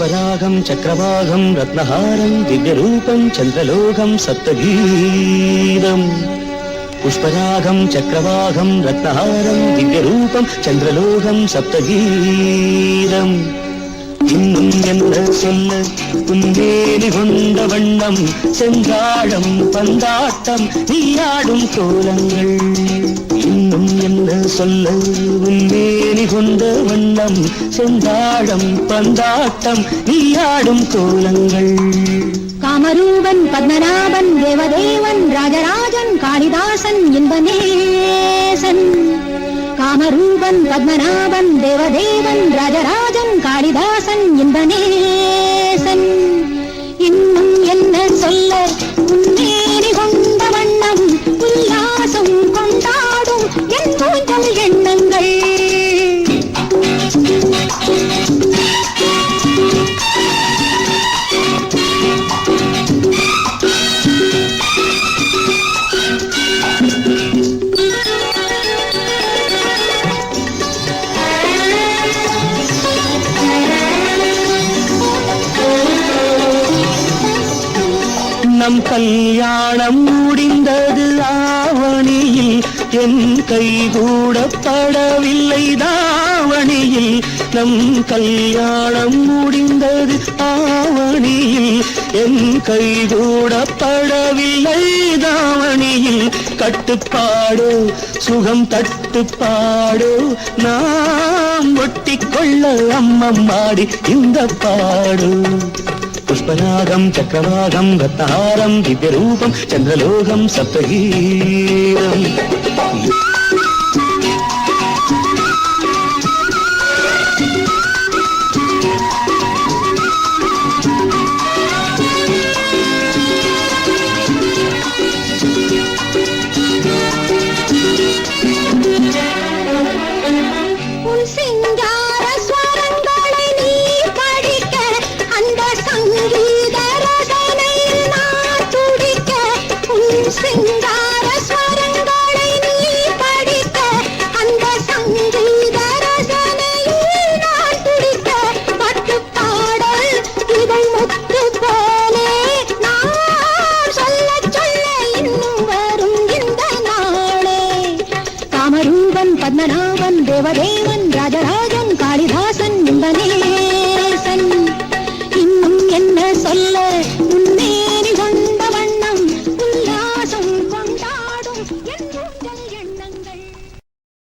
புஷ்பராகம் சக்கரபாகம் ரத்னஹாரம் திவ்யரூபம் சந்திரலோகம் சப்தகீதம் புஷ்பராகம் சக்கரபாகம் ரத்னஹாரம் திவ்யரூபம் சந்திரலோகம் சப்தகீதம் இன்னும் என்ன சொல்ல புந்தேரி கொண்ட வண்ணம் செங்காடம் பந்தாட்டம் நீயாடும் கோலங்கள் இன்னும் என்ன சொல்ல உன்னே கொண்ட வண்ணம் செந்தாழம் பந்தாட்டம் நீயாடும் கோலங்கள். காமரூபன் பத்மநாபன் தேவதேவன் ராஜராஜன் காளிதாசன் இன்பநேசன் காமரூபன் பத்மநாபன் தேவதேவன் ராஜராஜன் காளிதாசன் இன்பநேசன் இன்னும் என்ன சொல்ல நம் கல்யாணம் முடிந்தது ஆவணியில் என் கை கூடப்படவில்லை தாவணியில் நம் கல்யாணம் முடிந்தது ஆவணியில் என் கை கூடப்படவில்லை தாவணியில் கட்டுப்பாடு சுகம் தட்டுப்பாடு நாம் ஒட்டிக்கொள்ள அம்மம்மாடி இந்த பாடு. పుష్పరాగం చక్రవాగం రత్నహారం దివ్యరూపం చంద్రలోకం సప్తగీతం வந்தேவதேவன்